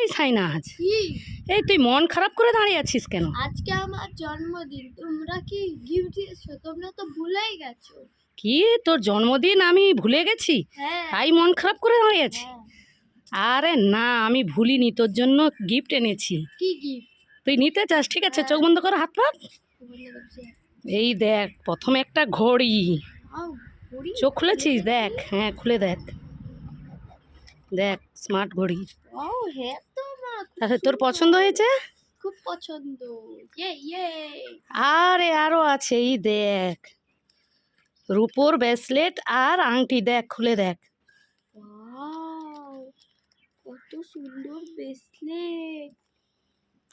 এই সাইনাজ কি? এই তুই মন খারাপ করে দাঁড়িয়ে আছিস কেন? আজকে আমার জন্মদিন তোমরা কি গিফট দিয়েছ? তোমরা তো ভুলেই গেছো। কি? তোর জন্মদিন আমি ভুলে গেছি? হ্যাঁ। তাই মন খারাপ করে দাঁড়িয়ে আছি? হ্যাঁ। আরে না আমি ভুলিনি তোর জন্য গিফট এনেছি। কি গিফট তুই নিতে চাস ঠিক আছে? চোখ বন্ধ করে হাত পা। এই দেখ প্রথমে একটা ঘড়ি। চোখ খুলেছিস? দেখ হ্যাঁ খুলে দেখ। দেখ স্মার্ট ঘড়ি। ও হ্যাঁ তো মা তাহলে তোর পছন্দ হয়েছে? খুব পছন্দ। ইয়ে ইয়ে আরে আরও আছে এই দেখ। রূপোর ব্রেসলেট আর আংটি দেখ খুলে দেখ। কত সুন্দর ব্রেসলেট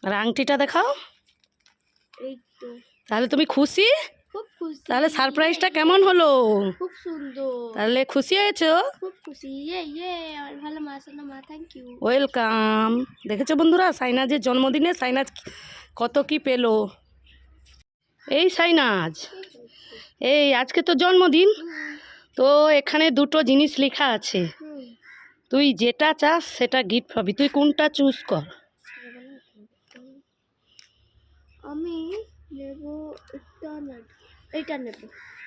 আর আংটিটা দেখাও। এই তো। তাহলে তুমি খুশি? তাহলে সারপ্রাইজটা কেমন হলো? খুব সুন্দর। তাহলে খুশি হয়েছো? খুব খুশি। ইয়ে ইয়ে আমার ভালো মাসানো মা থ্যাংক ইউ ওয়েলকাম দেখেছ বন্ধুরা সাইনাজের জন্মদিনে সাইনাজ কত কি পেল? এই সাইনাজ এই আজকে তো জন্মদিন। তো এখানে দুটো জিনিস লেখা আছে। তুই যেটা চাস সেটা গিফট পাবি। তুই কোনটা চুজ কর? আমি নেব নেব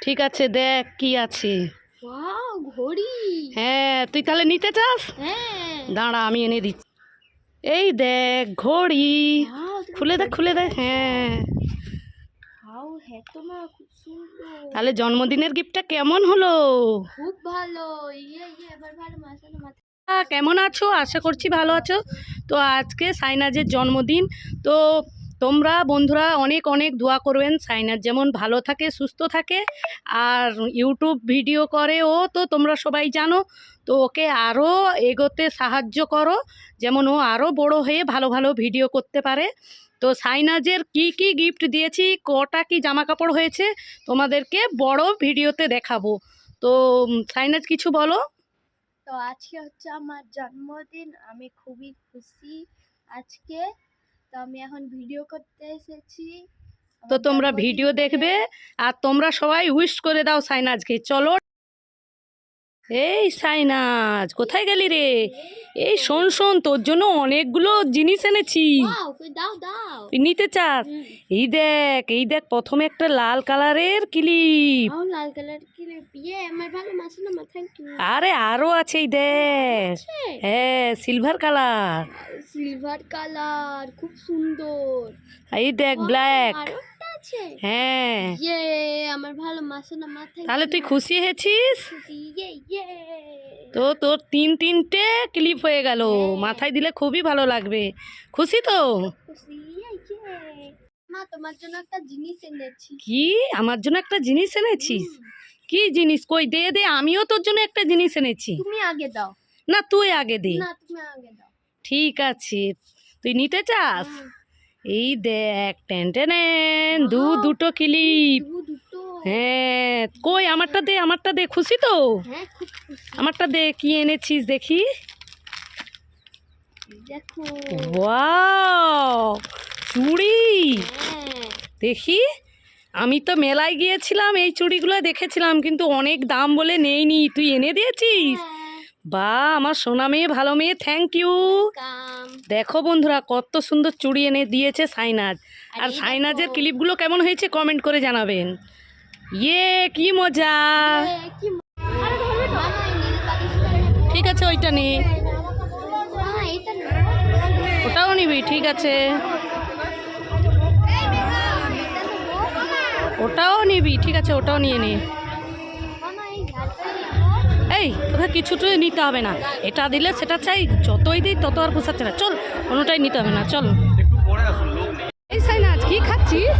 ঠিক আছে দেখ কি আছে। ওয়াও ঘড়ি। হ্যাঁ তুই তাহলে নিতে চাস? হ্যাঁ। দাঁড়া আমি এনে দিচ্ছি। এই দেখ ঘড়ি। খুলে দেখ খুলে দেখ হ্যাঁ। হ্যাঁ তাহলে জন্মদিনের গিফটটা কেমন হলো? খুব ভালো। ইয়ে ইয়ে কেমন আছো? আশা করছি ভালো আছো। তো আজকে সাইনাজের জন্মদিন। তো তোমরা বন্ধুরা অনেক অনেক দোয়া করবেন সাইনাজ যেমন ভালো থাকে, সুস্থ থাকে, আর ইউটিউব ভিডিও করে। ও তো তোমরা সবাই জানো, তো ওকে আরও এগোতে সাহায্য করো। যেমন ও আরও বড় হয়ে ভালো ভালো ভিডিও করতে পারে। তো সাইনাজের কি কি গিফট দিয়েছি, কটা কি জামা কাপড় হয়েছে, তোমাদেরকে বড় ভিডিওতে দেখাবো। তো সাইনাজ কিছু বলো। তো আজকে হচ্ছে আমার জন্মদিন, আমি খুবই খুশি। আজকে তো আমি এখন ভিডিও করতে এসেছি। তো তোমরা ভিডিও দেখবে আর তোমরা সবাই উইশ করে দাও সাইনাজকে। চলো এই সাইনাজ কোথায় গেলি রে? এই শোন শোন তোর জন্য অনেকগুলো জিনিস এনেছি। তুই নিতে চাস? এই দেখ এই দেখ প্রথমে একটা লাল কালারের ক্লিপ। ইয়ে আরে আরও আছে এই দেখ। হ্যাঁ সিলভার কালার সিলভার কালার খুব সুন্দর। এই দেখ ব্ল্যাক আছে হ্যাঁ। ইয়ে আমার ভালো মাসে না মা থ্যাংক তাহলে তুই খুশি হয়েছিস? ইয়ে ইয়ে। তো তোর তিন তিনটে ক্লিপ হয়ে গেল। মাথায় দিলে খুবই ভালো লাগবে। খুশি তো? ইয়ে ইয়ে। মা তোমার জন্য একটা জিনিস এনেছি। কি? আমার জন্য একটা জিনিস এনেছিস? কি জিনিস? কই দে দে আমিও তোর জন্য একটা জিনিস এনেছি। তুমি আগে দাও। না তুই আগে দে। না তুমি আগে দাও। ঠিক আছে। তুই নিতে চাস। এই দেখ টেন টেন দু দুটো ক্লিপ হ্যাঁ কই আমারটা দে আমারটা দে খুশি তো? হ্যাঁ আমারটা দে কি এনেছিস দেখি? চুড়ি। হ্যাঁ। দেখি আমি তো মেলায় গিয়েছিলাম এই চুড়িগুলো দেখেছিলাম কিন্তু অনেক দাম বলে নেইনি। তুই এনে দিয়েছিস? বা আমার সোনা মেয়ে ভালো মেয়ে থ্যাংক ইউ দেখো বন্ধুরা কত সুন্দর চুড়ি এনে দিয়েছে সাইনাজ। আর সাইনাজের ক্লিপগুলো কেমন হয়েছে কমেন্ট করে জানাবেন। ইয়ে কি মজা। ঠিক আছে ওইটা নে। ওটাও নিবি ঠিক আছে। ওটাও নিবি ঠিক আছে ওটাও নিয়ে নে। এই তোকে কিছুটাই নিতে হবে না। এটা দিলে সেটা চাই যতই দিই তত আর পোষাচ্ছে না। চল কোনোটাই নিতে হবে না চল। এই সাইনাজ কি খাচ্ছিস?